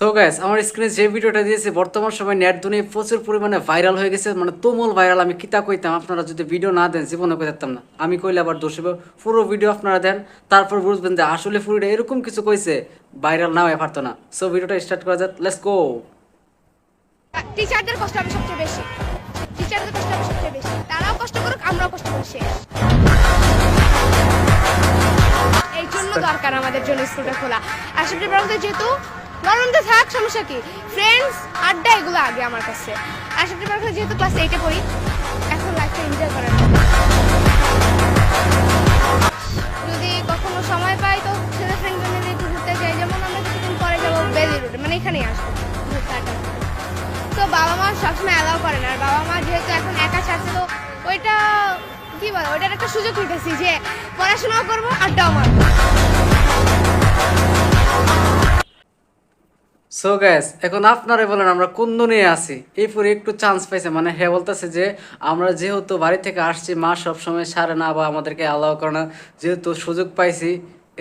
তো গ্যাস আমার স্ক্রিনে যে ভিডিওটা দিয়েছে, বর্তমান সময় নেট দুনিয়া প্রচুর পরিমাণে ভাইরাল হয়ে গেছে। মানে তুমুল ভাইরাল আমি কিতা কইতাম, আপনারা যদি ভিডিও না দেন, জীবনে কইতাম না। আমি কইলে আবার দোষ। পুরো ভিডিও আপনারা দেন, তারপর বুঝবেন যে আসলে পুরোটা এরকম কিছু কইছে ভাইরাল না হয়ে পারতো না। সো ভিডিওটা স্টার্ট করা যাক লেটস গো টিচারদের কষ্ট হবে সবচেয়ে বেশি। টিচারদের কষ্ট হবে সবচেয়ে বেশি। তারাও কষ্ট করুক, আমরাও কষ্ট করি, শেষ। এই জন্য দরকার আমাদের জন্য স্কুলটা খোলা। বলতে যেহেতু গরমতে থাক সমস্যা কি? ফ্রেন্ডস আড্ডা, এগুলো আগে আমার কাছে। আশাটি বলতে যেহেতু ক্লাস এইটে পড়ি, এখন লাইফটা এনজয় করার। যদি কখনো সময় পাই, তো ছেলে ফ্রেন্ড মিলে একটু ঘুরতে যাই। যেমন আমরা কিছুদিন পরে যাব বেলি রোডে মানে এখানেই আসব, ঘুরতে আড্ডা তো বাবা মা সবসময় অ্যালাউ করে না। আর বাবা মা যেহেতু এখন একা থাকছে তো ওইটা, কি বলে, ওইটার একটা সুযোগ নিতেছি যে পড়াশোনাও করব, আড্ডাও মারবো। সো গ্যাস এখন আপনারা বলেন, আমরা কোন দুনিয়ে আছি? এই পরে একটু চান্স পাইছে। মানে হ্যাঁ বলতেছে যে, আমরা যেহেতু বাড়ি থেকে আসছি, মা সবসময় সারে না বা আমাদেরকে অ্যালাউ করে না। যেহেতু সুযোগ পাইছি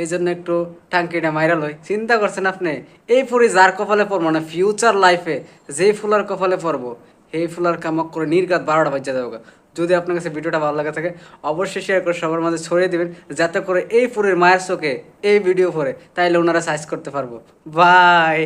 এই জন্য একটু টাঙ্কিটা মাইরাল হই চিন্তা করছেন আপনি? এই পরে যার কপালে পড়ব মানে ফিউচার লাইফে যেই ফুলার কপালে পড়ব, সেই ফুলার কামক করে নির্গাত বারোটা বাজ্যা দেবো যদি আপনার কাছে ভিডিওটা ভালো লাগে থাকে, অবশ্যই শেয়ার করে সবার মাঝে ছড়িয়ে দিবেন, যাতে করে এই ফুরের মায়ের চোখে এই ভিডিও পরে তাইলে ওনারা সাইজ করতে পারব। বাই